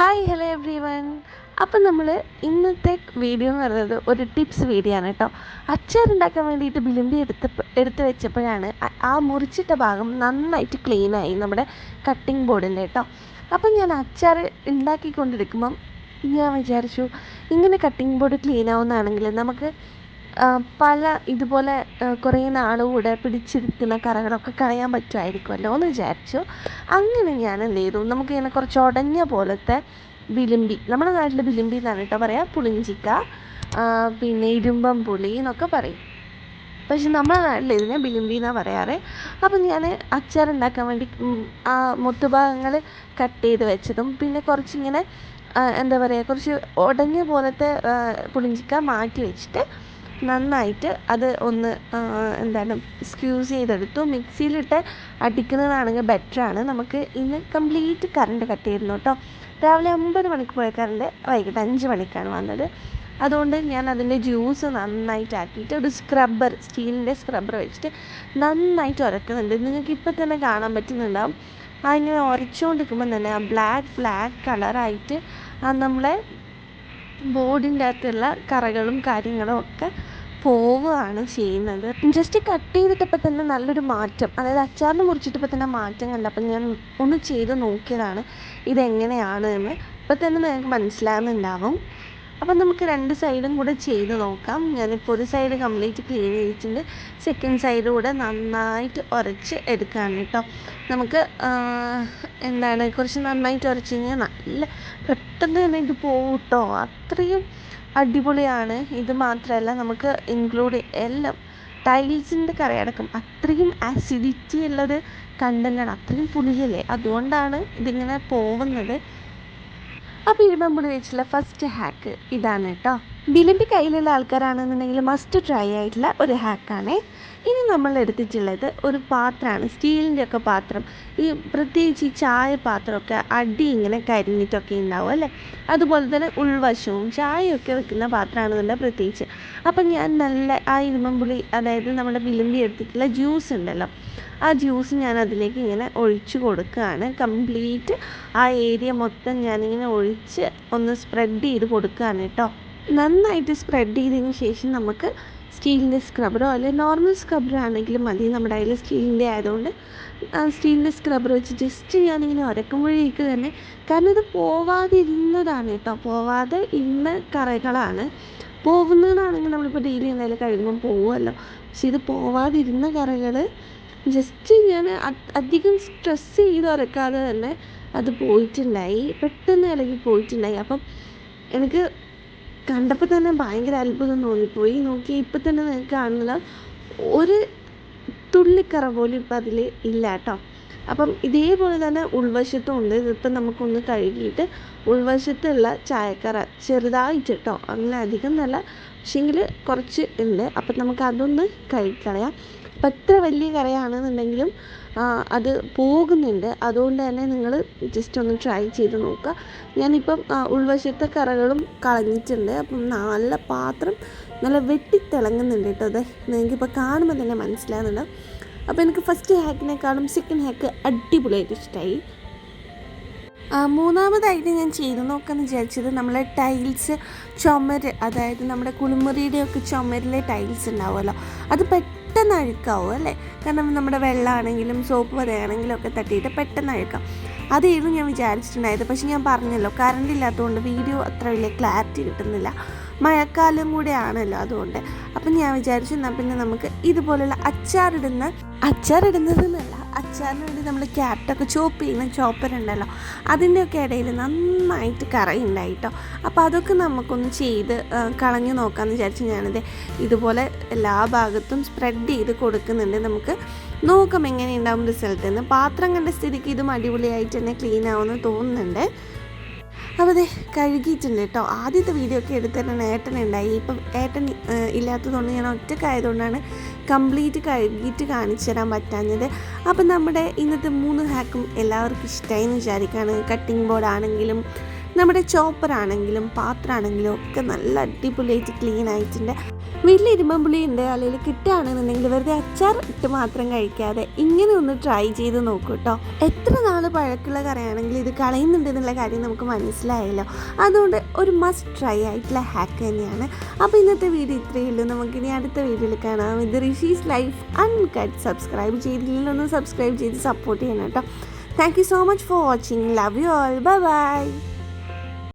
Hi hello every one അപ്പം നമ്മൾ ഇന്നത്തെ വീഡിയോ എന്ന് പറയുന്നത് ഒരു ടിപ്സ് വീഡിയോ ആണ് കേട്ടോ അച്ചാറുണ്ടാക്കാൻ വേണ്ടിയിട്ട് ബിലിമ്പി എടുത്ത എടുത്ത് വെച്ചപ്പോഴാണ് ആ- മുറിച്ചിട്ട ഭാഗം നന്നായിട്ട് ക്ലീനായി നമ്മുടെ കട്ടിംഗ് ബോർഡിന്റെ കേട്ടോ അപ്പം ഞാൻ അച്ചാർ ഉണ്ടാക്കിക്കൊണ്ടിരിക്കുമ്പം ഞാൻ വിചാരിച്ചു ഇങ്ങനെ കട്ടിംഗ് ബോർഡ് ക്ലീൻ ആവുന്നതാണെങ്കിൽ നമുക്ക് പല ഇതുപോലെ കുറേ കുറേ നാളുകൂടെ പിടിച്ചിരിക്കുന്ന കറകളൊക്കെ കളയാൻ പറ്റുമായിരിക്കുമല്ലോ എന്ന് വിചാരിച്ചു. അങ്ങനെ ഞാൻ എന്ത് ചെയ്തു നമുക്കിങ്ങനെ കുറച്ച് ഉടഞ്ഞ പോലത്തെ വിലുമ്പി നമ്മുടെ നാട്ടിൽ വിലുമ്പി എന്നാണ് കേട്ടോ പറയുക പുളിഞ്ചിക്ക പിന്നെ ഇരുമ്പം പുളി എന്നൊക്കെ പറയും. പക്ഷെ നമ്മുടെ നാട്ടിൽ ഇതിനെ ബിലിമ്പി എന്നാണ് പറയാറ്. അപ്പം ഞാൻ അച്ചാർ ഉണ്ടാക്കാൻ വേണ്ടി ആ മുത്തുഭാഗങ്ങൾ കട്ട് ചെയ്ത് വെച്ചതും പിന്നെ കുറച്ചിങ്ങനെ എന്താ പറയുക കുറച്ച് ഉടഞ്ഞ പോലത്തെ പുളിഞ്ചിക്ക മാറ്റി വെച്ചിട്ട് നന്നായിട്ട് അത് ഒന്ന് എന്താണ് സ്ക്യൂസ് ചെയ്തെടുത്തു. മിക്സിയിലിട്ട് അടിക്കുന്നതാണെങ്കിൽ ബെറ്ററാണ് നമുക്ക് ഇന്ന് കംപ്ലീറ്റ് കറണ്ട് കട്ട് ചെയ്യുന്നു കേട്ടോ രാവിലെ ഒമ്പത് മണിക്ക് പോയ കറണ്ട് വൈകിട്ട് അഞ്ച് മണിക്കാണ് വന്നത്. അതുകൊണ്ട് ഞാൻ അതിന്റെ ജ്യൂസ് നന്നായിട്ട് ആക്കിയിട്ട് ഒരു സ്ക്രബ്ബർ സ്റ്റീലിന്റെ സ്ക്രബ്ബർ വെച്ചിട്ട് നന്നായിട്ട് ഉരക്കുന്നുണ്ട്. നിങ്ങൾക്ക് ഇപ്പം തന്നെ കാണാൻ പറ്റുന്നുണ്ടാവും. അതിങ്ങനെ ഉരച്ചുകൊണ്ടിരിക്കുമ്പോൾ തന്നെ ആ ബ്ലാക്ക് ബ്ലാക്ക് കളറായിട്ട് ആ നമ്മളെ ബോർഡിന്റെ അകത്തുള്ള കറകളും കാര്യങ്ങളും ഒക്കെ പോവുകയാണ് ചെയ്യുന്നത്. ജസ്റ്റ് കട്ട് ചെയ്തിട്ടപ്പോൾ തന്നെ നല്ലൊരു മാറ്റം. അതായത് അച്ചാറിന് മുറിച്ചിട്ടപ്പോൾ തന്നെ മാറ്റം കണ്ടപ്പോൾ ഞാൻ ഒന്ന് ചെയ്ത് നോക്കിയതാണ് ഇതെങ്ങനെയാണ് എന്ന്. ഇപ്പം തന്നെ നിങ്ങൾക്ക് മനസ്സിലാകുന്നുണ്ടാവും അപ്പം നമുക്ക് രണ്ട് സൈഡും കൂടെ ചെയ്ത് നോക്കാം. ഞാനിപ്പോൾ ഒരു സൈഡ് കംപ്ലീറ്റ് ക്ലീൻ ചെയ്തിട്ടുണ്ട്. സെക്കൻഡ് സൈഡ് കൂടെ നന്നായിട്ട് ഉരച്ച് എടുക്കുകയാണ് കേട്ടോ. നമുക്ക് എന്താണ് കുറച്ച് നന്നായിട്ട് ഉരച്ച് കഴിഞ്ഞാൽ നല്ല പെട്ടെന്ന് തന്നെ ഇത് പോകും കേട്ടോ. അത്രയും അടിപൊളിയാണ്. ഇത് മാത്രമല്ല നമുക്ക് ഇൻക്ലൂഡ് എല്ലാം ടൈൽസിന്റെ കറിയടക്കം. അത്രയും ആസിഡിറ്റി ഉള്ളൊരു കണ്ടന്റാണ് അത്രയും പുളിയല്ലേ? അതുകൊണ്ടാണ് ഇതിങ്ങനെ പോകുന്നത് അപ്പോൾ ഇരുമ്പമ്പുളി വെച്ചുള്ള ഫസ്റ്റ് ഹാക്ക് ഇതാണ് കേട്ടോ. ബിലിമ്പി കയ്യിലുള്ള ആൾക്കാരാണെന്നുണ്ടെങ്കിൽ മസ്റ്റ് ട്രൈ ആയിട്ടുള്ള ഒരു ഹാക്കാണേ. ഇനി നമ്മൾ എടുത്തിട്ടുള്ളത് ഒരു പാത്രമാണ്. സ്റ്റീലിന്റെ ഒക്കെ പാത്രം. ഈ പ്രത്യേകിച്ച് ഈ ചായ പാത്രമൊക്കെ അടി ഇങ്ങനെ കരിഞ്ഞിട്ടൊക്കെ ഉണ്ടാവും അല്ലേ? അതുപോലെ തന്നെ ഉൾവശവും ചായയൊക്കെ വെക്കുന്ന പാത്രമാണെന്നുണ്ടെങ്കിൽ പ്രത്യേകിച്ച്. അപ്പം ഞാൻ നല്ല ആ ഇരുമ്പുളി അതായത് നമ്മുടെ ബിലിമ്പി എടുത്തിട്ടുള്ള ജ്യൂസ് ഉണ്ടല്ലോ. ആ ജ്യൂസ് ഞാൻ അതിലേക്ക് ഇങ്ങനെ ഒഴിച്ചു കൊടുക്കുകയാണ്. കംപ്ലീറ്റ് ആ ഏരിയ മൊത്തം ഞാനിങ്ങനെ ഒഴിച്ച് ഒന്ന് സ്പ്രെഡ് ചെയ്ത് കൊടുക്കുകയാണ് കേട്ടോ. നന്നായിട്ട് സ്പ്രെഡ് ചെയ്തതിന് ശേഷം നമുക്ക് സ്റ്റീലിന്റെ സ്ക്രബറോ അല്ലെങ്കിൽ നോർമൽ സ്ക്രബറോ ആണെങ്കിലും മതി. നമ്മുടെ കയ്യിൽ സ്റ്റീലിന്റെ ആയതുകൊണ്ട് സ്റ്റീലിന്റെ സ്ക്രബർ വെച്ച് ജസ്റ്റ് ഞാനിങ്ങനെ ഉരക്കുമ്പോഴേക്ക് തന്നെ കാരണം ഇത് പോവാതെ ഇരുന്നതാണ് കേട്ടോ. പോവാതെ ഇരുന്ന കറകളാണ്. പോകുന്നതാണെങ്കിൽ നമ്മളിപ്പോൾ ഡെയിലി എന്തായാലും കഴുകുമ്പോൾ പോകുമല്ലോ പക്ഷെ ഇത് പോവാതിരുന്ന കറകൾ ജസ്റ്റ് ഞാൻ അധികം സ്ട്രെസ് ചെയ്ത് ഉരക്കാതെ തന്നെ അത് പോയിട്ടുണ്ടായി. പെട്ടെന്ന് ഇളകി പോയിട്ടുണ്ടായി. അപ്പം എനിക്ക് കണ്ടപ്പോൾ തന്നെ ഭയങ്കര അത്ഭുതം തോന്നിപ്പോയി. നോക്കി ഇപ്പം തന്നെ നിങ്ങൾക്ക് കാണുന്നില്ല ഒരു തുള്ളിക്കറ പോലും ഇപ്പം അതിൽ ഇല്ല കേട്ടോ അപ്പം ഇതേപോലെ തന്നെ ഉൾവശത്തും ഉണ്ട്. ഇതിപ്പം നമുക്കൊന്ന് കഴുകിയിട്ട് ഉൾവശത്തുള്ള ചായക്കറ ചെറുതായിട്ട് കേട്ടോ അങ്ങനെ അധികം നല്ല പക്ഷേങ്കിൽ കുറച്ച് ഉണ്ട്. അപ്പം നമുക്ക് അതൊന്ന് കഴുകിക്കളയാം. അപ്പം എത്ര വലിയ കറയാണെന്നുണ്ടെങ്കിലും അത് പോകുന്നുണ്ട്. അതുകൊണ്ട് തന്നെ നിങ്ങൾ ജസ്റ്റ് ഒന്ന് ട്രൈ ചെയ്ത് നോക്കുക. ഞാനിപ്പം ഉൾവശത്തെ കറകളും കളഞ്ഞിട്ടുണ്ട്. അപ്പം നല്ല പാത്രം നല്ല വെട്ടിത്തിളങ്ങുന്നുണ്ട് കേട്ടോ അതെ. നിങ്ങൾക്കിപ്പോൾ കാണുമ്പോൾ തന്നെ മനസ്സിലാകുന്നുണ്ട് അപ്പോൾ എനിക്ക് ഫസ്റ്റ് ഹാക്കിനേക്കാളും സെക്കൻഡ് ഹാക്ക് അടിപൊളിയായിട്ട് ഇഷ്ടമായി മൂന്നാമതായിട്ട് ഞാൻ ചെയ്തു നോക്കാമെന്ന് വിചാരിച്ചത് നമ്മളെ ടൈൽസ് ചുമര് അതായത് നമ്മുടെ കുളിമുറിയുടെയൊക്കെ ചുമരിലെ ടൈൽസ് ഉണ്ടാവുമല്ലോ. അത് പെട്ടെന്ന് അഴുക്കാവും അല്ലേ? കാരണം നമ്മുടെ വെള്ളമാണെങ്കിലും സോപ്പ് പതയാണെങ്കിലും ഒക്കെ തട്ടിയിട്ട് പെട്ടെന്ന് അഴുക്കാം അതായിരുന്നു ഞാൻ വിചാരിച്ചിട്ടുണ്ടായത് പക്ഷെ ഞാൻ പറഞ്ഞല്ലോ കറണ്ട് ഇല്ലാത്തതുകൊണ്ട് വീഡിയോ അത്ര വലിയ ക്ലാരിറ്റി കിട്ടുന്നില്ല. മഴക്കാലം കൂടെ ആണല്ലോ അതുകൊണ്ട്. അപ്പം ഞാൻ വിചാരിച്ചു എന്നാൽ പിന്നെ നമുക്ക് ഇതുപോലുള്ള അച്ചാറിടുന്ന അച്ചാറിടുന്നത് എന്നല്ല അച്ചാറിന് വേണ്ടി നമ്മൾ ക്യാരറ്റൊക്കെ ചോപ്പ് ചെയ്യുന്ന ചോപ്പർ ഉണ്ടല്ലോ അതിന്റെയൊക്കെ ഇടയിൽ നന്നായിട്ട് കറയുണ്ടായി കേട്ടോ അപ്പോൾ അതൊക്കെ നമുക്കൊന്ന് ചെയ്ത് കളഞ്ഞു നോക്കാമെന്ന് വിചാരിച്ച് ഞാനിത് ഇതുപോലെ എല്ലാ ഭാഗത്തും സ്പ്രെഡ് ചെയ്ത് കൊടുക്കുന്നുണ്ട്. നമുക്ക് നോക്കാം എങ്ങനെയുണ്ടാവും റിസൾട്ട് എന്ന്. പാത്രം കണ്ട സ്ഥിതിക്ക് ഇതും അടിപൊളിയായിട്ട് തന്നെ ക്ലീൻ ആവുമെന്ന് തോന്നുന്നുണ്ട്. അപ്പോൾ അതെ കഴുകിയിട്ടുണ്ട് കേട്ടോ. ആദ്യത്തെ വീഡിയോ ഒക്കെ എടുത്തിട്ട് ഏട്ടൻ ഉണ്ടായി. ഇപ്പം ഏട്ടൻ ഇല്ലാത്തതുകൊണ്ട് ഞാൻ ഒറ്റക്കായതുകൊണ്ടാണ് കംപ്ലീറ്റ് കഴുകിയിട്ട് കാണിച്ചു തരാൻ പറ്റാഞ്ഞത്. അപ്പം നമ്മുടെ ഇന്നത്തെ മൂന്ന് ഹാക്കും എല്ലാവർക്കും ഇഷ്ടമായി എന്ന് വിചാരിക്കുകയാണ് കട്ടിംഗ് ബോർഡ് ആണെങ്കിലും നമ്മുടെ ചോപ്പർ ആണെങ്കിലും പാത്രമാണെങ്കിലും ഒക്കെ നല്ല അടിപൊളിയായിട്ട് ക്ലീൻ ആയിട്ടുണ്ട്. വീട്ടിൽ ഇരുമ്പമ്പുളി ഉണ്ട് അല്ലെങ്കിൽ കിട്ടുകയാണെന്നുണ്ടെങ്കിൽ വെറുതെ അച്ചാർ ഇട്ട് മാത്രം കഴിക്കാതെ ഇങ്ങനെ ഒന്ന് ട്രൈ ചെയ്ത് നോക്കൂ കേട്ടോ എത്ര നാൾ പഴക്കുള്ള കറിയാണെങ്കിൽ ഇത് കളയുന്നുണ്ട് എന്നുള്ള കാര്യം നമുക്ക് മനസ്സിലായല്ലോ. അതുകൊണ്ട് ഒരു മസ്റ്റ് ട്രൈ ആയിട്ടുള്ള ഹാക്ക് തന്നെയാണ്. അപ്പോൾ ഇന്നത്തെ വീഡിയോ ഇത്രയേ ഉള്ളൂ. നമുക്കിനി അടുത്ത വീഡിയോയിൽ കാണാം. ഇത് ഋഷീസ് ലൈഫ് അൺകട്ട് സബ്സ്ക്രൈബ് ചെയ്തില്ലെന്നൊന്ന് സബ്സ്ക്രൈബ് ചെയ്ത് സപ്പോർട്ട് ചെയ്യണം കേട്ടോ thank you so much for watching love you all bye bye